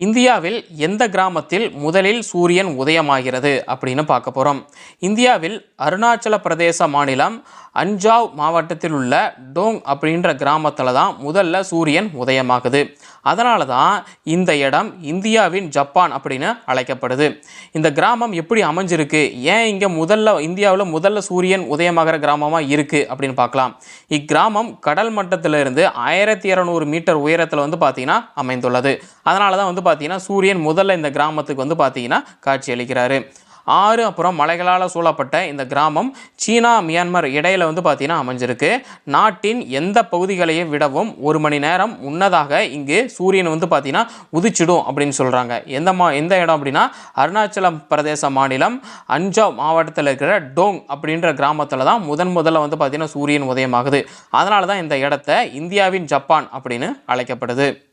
இந்தியாவில் எந்த கிராமத்தில் முதலில் சூரியன் உதயமாகிறது அப்படின்னு பார்க்க போகிறோம் இந்தியாவில் அருணாச்சல பிரதேச மாநிலம் அஞ்சாவ் மாவட்டத்தில் உள்ள டோங் அப்படின்ற கிராமத்தில் தான் முதல்ல சூரியன் உதயமாகுது. அதனால தான் இந்த இடம் இந்தியாவின் ஜப்பான் அப்படின்னு அழைக்கப்படுது. இந்த கிராமம் எப்படி அமைஞ்சிருக்கு? ஏன் இங்கே முதல்ல இந்தியாவில் முதல்ல சூரியன் உதயமாகிற கிராமமாக இருக்குது அப்படின்னு பார்க்கலாம். இக்கிராமம் கடல் மட்டத்திலிருந்து ஆயிரத்தி இரநூறு மீட்டர் உயரத்தில் வந்து பார்த்தீங்கன்னா அமைந்துள்ளது. அதனால தான் வந்து பார்த்திங்கன்னா சூரியன் முதல்ல இந்த கிராமத்துக்கு வந்து பார்த்தீங்கன்னா காட்சியளிக்கிறாரு. ஆறு அப்புறம் மலைகளால் சூழப்பட்ட இந்த கிராமம் சீனா மியான்மர் இடையில் வந்து பார்த்தீங்கன்னா அமைஞ்சிருக்கு. நாட்டின் எந்த பகுதிகளையும் விடவும் ஒரு மணி நேரம் முன்னதாக இங்கு சூரியன் வந்து பார்த்தீங்கன்னா உதிச்சிடும் அப்படின்னு சொல்கிறாங்க எந்த மா எந்த இடம் அப்படின்னா அருணாச்சலம் பிரதேச மாநிலம் அஞ்சாவ் மாவட்டத்தில் இருக்கிற டோங் அப்படின்ற கிராமத்தில் தான் முதன் முதல்ல வந்து பார்த்தீங்கன்னா சூரியன் உதயமாகுது. அதனால தான் இந்த இடத்த இந்தியாவின் ஜப்பான் அப்படின்னு அழைக்கப்படுது.